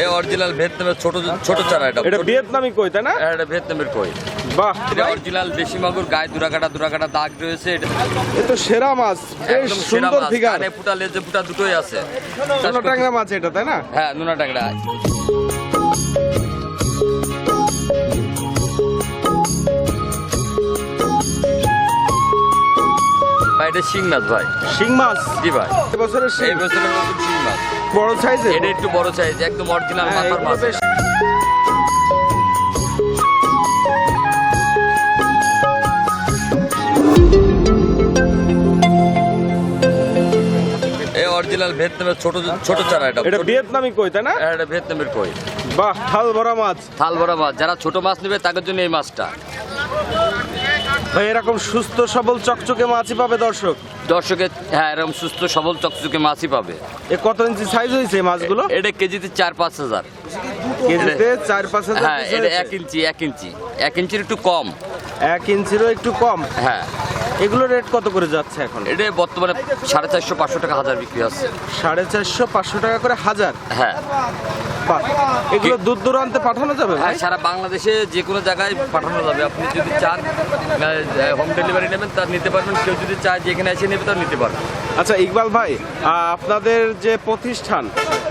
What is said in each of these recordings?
এই অরিজিনাল ভিয়েতনামের ছোট ছোট চারা এটা। এটা ভিয়েতনামি কই তাই না? হ্যাঁ, এটা ভিয়েতনামের কই। বাহ। এটা অরিজিনাল দেশি মাগুর গায়ে দুরাকাটা দুরাকাটা দাগ রয়েছে এটা তো সেরা মাছ বেশ সুন্দর ফিগার কানে ফুটা লেজে ফুটা দুটোই আছে। ছোট ট্যাংরা মাছ এটা তাই না? হ্যাঁ নুনা ট্যাংরা। ভাই এটা শিং মাছ ভাই। শিং মাছ? জি ভাই। এবছরের শিং। নতুন শিং মাছ। বড় সাইজের? এটা একটু বড় সাইজ একদম অরিজিনাল হ্যাঁ, মাথার মাছ। অরিজিনাল ভিয়েতনামের ছোট ছোট চারা এটা। এটা ভিয়েতনামি কই তাই না? হ্যাঁ, এটা ভিয়েতনামের কই। বাহ থাল ভরা মাছ। থাল ভরা মাছ। যারা ছোট মাছ নেবে তাদের জন্য এই মাছটা। এরকম সুস্থ সবল চকচকে মাছই পাবে দর্শক? দর্শকের হ্যাঁ এরকম সুস্থ সবল চকচকে মাছই পাবে। এ কত ইঞ্চি সাইজ হয়েছে এই মাছগুলো? এটা কেজিতে চার পাঁচ হাজার। কেজিতে চার পাঁচ হাজার হ্যাঁ এটা এক ইঞ্চি এক ইঞ্চি। এক ইঞ্চির একটু কম। এক ইঞ্চিরও একটু কম। হ্যাঁ। এগুলো রেট কত করে যাচ্ছে এখন? এটা বর্তমানে সাড়ে চারশো পাঁচশো টাকা হাজার বিক্রি হচ্ছে। সাড়ে চারশো পাঁচশো টাকা করে হাজার? হ্যাঁ। এগুলো দূর দূরান্তে পাঠানো যাবে হ্যাঁ সারা বাংলাদেশে যে কোনো জায়গায় পাঠানো যাবে। আপনি যদি চান হোম ডেলিভারি নেবেন, তা নিতে পারবেন। কেউ যদি চায়, যেখানে এসে নেবে তার নিতে পারবেন। আচ্ছা ইকবাল ভাই আপনাদের যে প্রতিষ্ঠান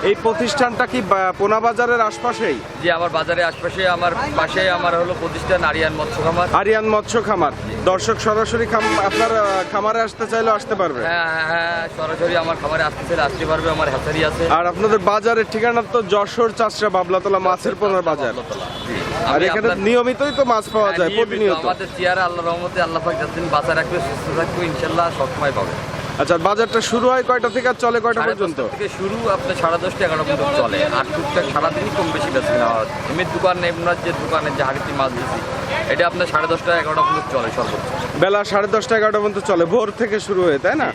এই প্রতিষ্ঠানটা কি পোনা বাজারের আশপাশেই? যে আমার বাজারে আশপাশে আমার পাশে আমার হলো প্রতিষ্ঠান আরিয়ান মৎস্য খামার। আরিয়ান মৎস্য খামার। দর্শক সরাসরি আপনার খামারে আসতে চাইলে আসতে পারবে? হ্যাঁ হ্যাঁ হ্যাঁ সরাসরি আমার খামারে আসতে চাইলে আসতে পারবে আমার হ্যাচারি আছে। আর আপনাদের বাজারের ঠিকানা তো যশোর চাষরা বাবলাতলা মাছের পোনার বাজার। আর এখানে নিয়মিতই তো মাছ পাওয়া যায় প্রতিনিয়ত। আমাদের চেয়ারে আল্লাহ রহমতে আল্লাহ পাক যতদিন বাঁচা রাখবে সুস্থ থাকবে ইনশাল্লাহ সবসময় পাবে। আচ্ছা বাজারটা শুরু হয় কয়টা থেকে আর চলে কয়টা পর্যন্ত? থেকে শুরু আপনার সাড়ে দশটা এগারো পর্যন্ত চলে। আর টুকটাক সারাদিনই কম বেশি বেশি নেওয়া হয়। এমনি দোকান এমনার যে দোকানে যে হাড়িতে মাছ দিচ্ছি এটা আপনার সাড়ে দশটা এগারোটা পর্যন্ত চলে সর্বোচ্চ। বেলা সাড়ে দশটা এগারোটা পর্যন্ত চলে ভোর থেকে শুরু হয়ে তাই না?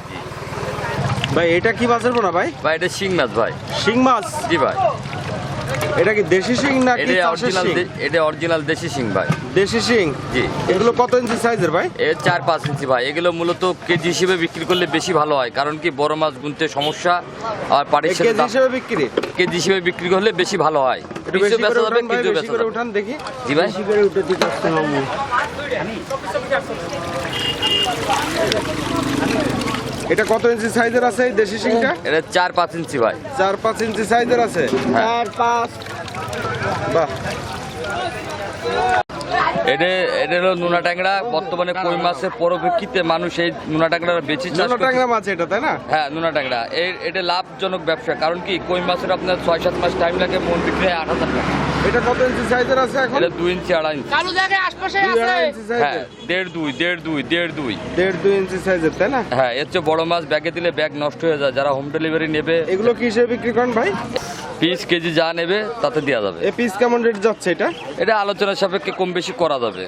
ভাই এটা কি মাছের পোনা ভাই? ভাই এটা শিং মাছ ভাই। শিং মাছ? জি ভাই। এটা কি দেশি শিং চাষের অরিজিনাল শিং? এটা অরিজিনাল দেশি শিং ভাই। দেশি শিং? জি। এগুলো কত ইঞ্চি সাইজের ভাই? এর চার পাঁচ ইঞ্চি ভাই। এগুলো মূলত কেজি হিসেবে বিক্রি করলে বেশি ভালো হয় কারণ কি বড় মাছ গুনতে সমস্যা আর এ পাড়ির সাথে কেজি হিসেবে বিক্রি? কেজি হিসেবে বিক্রি করলে বেশি ভালো হয়। একটু বেশি করে বেচা যাবে উঠান বেচা যাবে দেখি। জি ভাই। বেশি করে উঠে দিতে আসতে মামু এটা কত ইঞ্চি সাইজের আছে এই দেশি শিংটা? এটা চার পাঁচ ইঞ্চি ভাই। চার পাঁচ ইঞ্চি সাইজের আছে? হ্যাঁ। চার পাঁচ। বাহ। এটা এটা হলো নোনা ট্যাংরা বর্তমানে কই মাছের পরিপ্রেক্ষিতে মানুষ এই নোনা ট্যাংরা বেশি চাষ ট্যাংরা মাছ এটা তাই না? হ্যাঁ নোনা ট্যাংরা। এই এটা লাভজনক ব্যবসা কারণ কি কই মাছের আপনার ছয় সাত মাস টাইম লাগে মন বিক্রি হয় আট হাজার টাকা। এটা কত ইঞ্চি সাইজের আছে এখন? এটা দুই ইঞ্চি আড়াই ইঞ্চি চালু জায়গায় আশপাশে আছে। হ্যাঁ দেড় দুই দেড় দুই দেড় দুই। দেড় দুই ইঞ্চি সাইজের তাই না? হ্যাঁ এর চেয়ে বড় মাছ ব্যাগে দিলে ব্যাগ নষ্ট হয়ে যায়। যারা হোম ডেলিভারি নেবে এগুলো কি হিসেবে বিক্রি করেন ভাই? পিস কেজি যা নেবে তাতে দেওয়া যাবে। এ পিস কেমন রেট যাচ্ছে এটা? এটা আলোচনার সাপেক্ষে কম বেশি করা যাবে।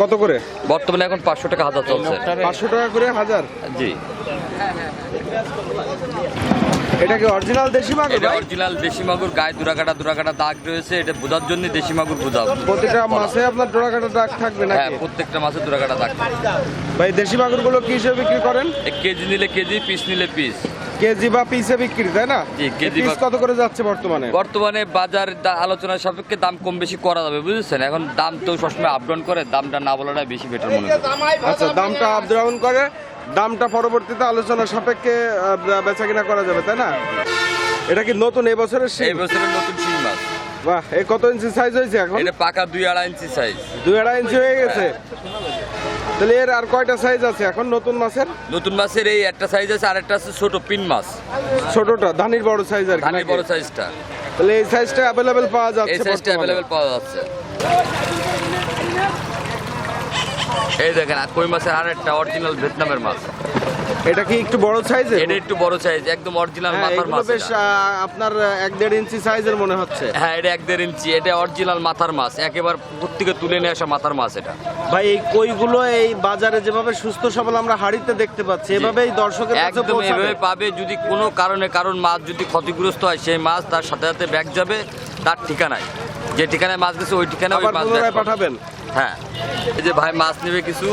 কত করে? বর্তমানে এখন পাঁচশো টাকা হাজার চলছে। পাঁচশো টাকা করে হাজার? জি। এটা কি অরিজিনাল দেশি মাছ এটা অরিজিনাল দেশি মাগুর গায়ে দুরাকাটা দুরাকাটা দাগ রয়েছে এটা বোঝার জন্য দেশি মাগুর বোঝাও প্রতিটা মাছে আপনার ডোরাকাটা দাগ থাকবে হ্যাঁ নাকি? প্রত্যেকটা মাছের দুরাকাটা দাগ থাকে। ভাই দেশি মাগুরগুলো কি হিসেবে বিক্রি করেন? কেজি নিলে কেজি পিস নিলে পিস। কেজি বা পিসে বিক্রি তাই না? জি, কেজি পিস কত করে যাচ্ছে বর্তমানে? বর্তমানে বাজার আলোচনার সাপেক্ষে দাম কম বেশি করা যাবে বুঝেছেন? এখন দাম তো সবসময় আপ ডাউন করে দামটা না বলাটাই বেশি বেটার মনে আচ্ছা দামটা আপ ডাউন করে দামটা পরবর্তীতে আলোচনা সাপেক্ষে বেচা কিনা করা যাবে তাই না? এটা কি নতুন এবছরের বছরের এই বছরের নতুন বাহ এ কত ইঞ্চি সাইজ হয়েছে এখন? এটা পাকা দুই আড়াই ইঞ্চি সাইজ দুই আড়াই ইঞ্চি হয়ে গেছে? তাহলে এর আর কয়টা সাইজ আছে এখন নতুন মাছের? নতুন মাছের এই একটা সাইজ আছে আর একটা আছে ছোট পিন মাছ। ছোটটা ধানির বড় সাইজ আর কি ধানের নাকি? বড় সাইজটা তাহলে এই সাইজটা অ্যাভেলেবেল পাওয়া এই যাচ্ছে সাইজটা বর্তমানে। অ্যাভেলেবেল পাওয়া যাচ্ছে। এই দেখেন আর কই মাছের আর একটা অরিজিনাল ভিয়েতনামের মাছ। এটা কি একটু বড় সাইজের? এটা একটু বড় সাইজ একদম অরিজিনাল হ্যাঁ মাথার মাছ বেশ আপনার এক দেড় ইঞ্চি সাইজের মনে হচ্ছে। হ্যাঁ এটা এক দেড় ইঞ্চি এটা অরিজিনাল মাথার মাছ। একেবারে পুকুর থেকে তুলে নিয়ে আসা মাথার মাছ এটা। ভাই এই কইগুলো এই বাজারে যেভাবে সুস্থ সবল আমরা হাড়িতে দেখতে পাচ্ছি এভাবেই দর্শকের কাছে একদম এভাবে পাবে যদি কোনো কারণে কারণ মাছ যদি ক্ষতিগ্রস্ত হয় সেই মাছ তার সাথে সাথে ব্যাগ যাবে তার ঠিকানায়। যে ঠিকানায় মাছ গেছে ওই ঠিকানায় ওই মাছ। পাঠাবেন। হ্যাঁ। এই যে ভাই মাছ নেবে কিছু।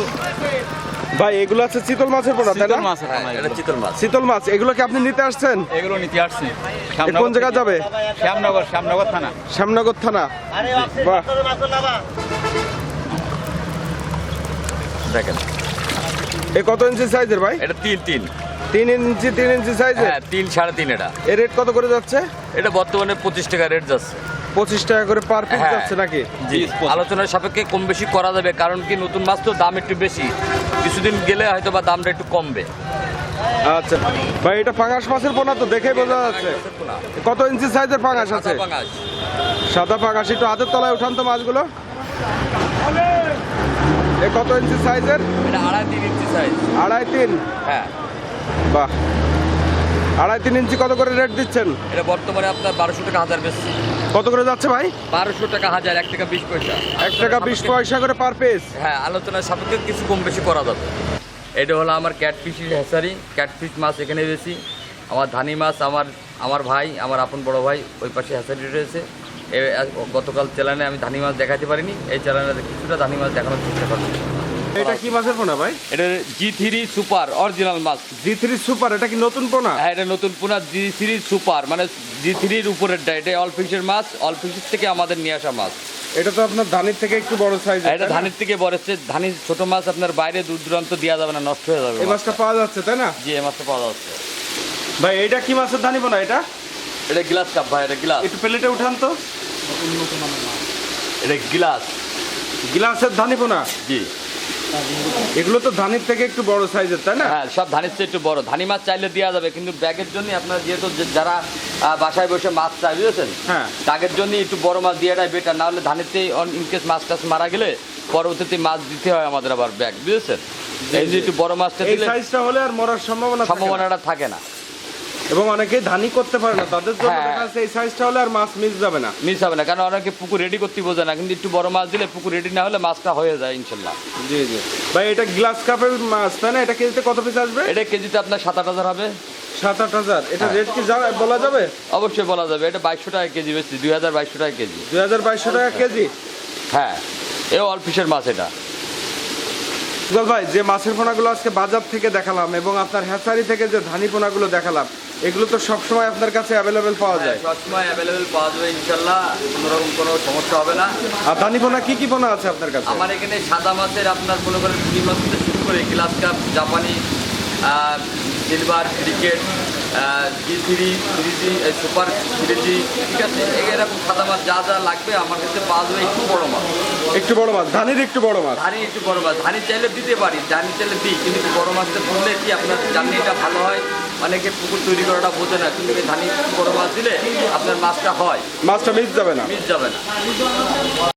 ভাই এগুলো আছে চিতল মাছের পোনা তাই না? চিতল মাছের হ্যাঁ এটা চিতল মাছ। চিতল মাছ এগুলো কি আপনি নিতে আসছেন? এগুলো নিতে আসছি। কোন জায়গায় যাবে? শ্যামনগর শ্যামনগর থানা। শ্যামনগর থানা। বাহ। দেখেন। এ কত ইঞ্চি সাইজের ভাই? এটা তিন তিন। তিন ইঞ্চি তিন ইঞ্চি সাইজের? হ্যাঁ তিন সাড়ে তিন এটা। এর রেট কত করে যাচ্ছে? এটা বর্তমানে পঁচিশ টাকা রেট যাচ্ছে। পঁচিশ টাকা করে পার পিস হ্যাঁ। যাচ্ছে নাকি? জি। আলোচনার সাপেক্ষে কম বেশি করা যাবে কারণ কি নতুন মাছ তো দাম একটু বেশি। কিছুদিন গেলে হয়তো বা দামটা একটু কমবে। আচ্ছা। ভাই এটা পাঙাশ মাছের পোনা তো দেখেই বোঝা যাচ্ছে। কত ইঞ্চি সাইজের পাঙাশ আছে? সাদা পাঙাশ। একটু হাতের তলায় উঠান তো মাছগুলো। এ কত ইঞ্চি সাইজের? আড়াই তিন ইঞ্চি সাইজ। আড়াই তিন? হ্যাঁ। বাহ। আড়াই তিন ইঞ্চি কত করে রেট দিচ্ছেন? এটা বর্তমানে আপনার বারোশো টাকা হাজার বেশি কত করে যাচ্ছে ভাই? বারোশো টাকা হাজার এক টাকা বিশ পয়সা। এক টাকা বিশ পয়সা করে পার পিস হ্যাঁ আলোচনার সাপেক্ষে কিছু কম বেশি করা যাবে। এটা হলো আমার ক্যাটফিশের হেসারি ক্যাটফিশ মাছ এখানে বেশি আমার ধানি মাছ আমার আমার ভাই আমার আপন বড় ভাই ওই পাশে হেসারি রয়েছে। গতকাল চ্যানেলে আমি ধানি মাছ দেখাতে পারিনি। এই চ্যানেলে কিছুটা ধানি মাছ দেখানোর চেষ্টা করছি। এটা কি মাছের পোনা ভাই? এটা জি থ্রি সুপার অরিজিনাল মাছ। জি থ্রি সুপার এটা কি নতুন পোনা? হ্যাঁ এটা নতুন পুনা জি থ্রি সুপার মানে জি থ্রির উপরেরটা এটা অল ফিশের মাছ অল ফিশের থেকে আমাদের নিয়ে আসা মাছ। এটা তো আপনার ধানের থেকে একটু বড় সাইজ এটা ধানের থেকে বড় হচ্ছে ধানের ছোট মাছ আপনার বাইরে দূর দূরান্ত দেওয়া যাবে না নষ্ট হয়ে যাবে এই মাছটা পাওয়া যাচ্ছে তাই না? জি এই মাছটা পাওয়া যাচ্ছে। ভাই এটা কি মাছের ধানি পোনা এটা? এটা গ্লাস কাপ ভাই এটা গ্লাস একটু প্লেটে উঠান তো। এটা গ্লাস গ্লাসের ধানি পোনা? জি। এগুলো তো ধানের থেকে একটু বড় সাইজের তাই না? হ্যাঁ সব ধানের চেয়ে একটু বড়। ধানি মাছ চাইলে দেওয়া যাবে কিন্তু ব্যাগের জন্য আপনার যেহেতু যারা বাসায় বসে মাছ চাই বুঝেছেন? হ্যাঁ। ব্যাগের জন্য একটু বড় মাছ দেওয়াটাই বেটার না হলে ধানের চেয়ে ইনকেস মাছ টাছ মারা গেলে পরবর্তীতে মাছ দিতে হয় আমাদের আবার ব্যাগ বুঝেছেন? এই যে একটু বড় মাছটা এই দিলে সাইজটা হলে আর মরার সম্ভাবনা। সম্ভাবনাটা থাকে না। এবং অনেকেই ধানি করতে পারে না। তাদের জন্য হ্যাঁ। দেখা যাচ্ছে এই সাইজটা হলে আর মাছ মিস যাবে না। মিস হবে না কারণ অনেকে পুকুর রেডি করতে বোঝে না কিন্তু একটু বড় মাছ দিলে পুকুর রেডি না হলে মাছটা হয়ে যায় ইনশাল্লাহ। জি জি। ভাই এটা গ্লাস কাপের মাছ তাই না? এটা কেজিতে কত পিস আসবে? এটা কেজিতে আপনার সাত আট হাজার হবে। সাত আট হাজার। এটা হ্যাঁ। রেট কি যা- বলা যাবে? অবশ্যই বলা যাবে। এটা বাইশশো টাকা কেজি বেশি দুই হাজার বাইশশো টাকা কেজি। দুই হাজার বাইশশো টাকা কেজি? হ্যাঁ। এ অল ফিশের মাছ এটা। ভাই যে মাছের পোনাগুলো আজকে বাজার থেকে দেখালাম এবং আপনার হ্যাচারি থেকে যে ধানি পোনাগুলো দেখালাম এগুলো তো সবসময় আপনার কাছে অ্যাভেলেবেল পাওয়া যায়। সবসময় অ্যাভেলেবেল পাওয়া যাবে ইনশাল্লাহ। কোনো রকম কোনো সমস্যা হবে না। আর ধানি পোনা কি কি পোনা আছে আপনার কাছে? আমার এখানে সাদা মাছের আপনার মনে করেন রুই মাছ থেকে শুরু করে গ্লাস কাপ জাপানি silver cricket G three three G super three G ঠিক আছে? এরকম সাদা মাছ যা যা লাগবে আমার কাছে পাওয়া যাবে একটু বড় মাছ। একটু বড় মাছ ধানের একটু বড় মাছ। ধানের একটু বড় মাছ ধানি চাইলে দিতে পারি ধানি চাইলে দিই কিন্তু বড় মাছটা ধরলে কি আপনার জার্নিটা ভালো হয়? অনেকে পুকুর তৈরি করাটা বোঝে না কিন্তু ধানের ধানি বড় মাছ দিলে আপনার মাছটা হয়। মাছটা মিস যাবে না। মিস যাবে না।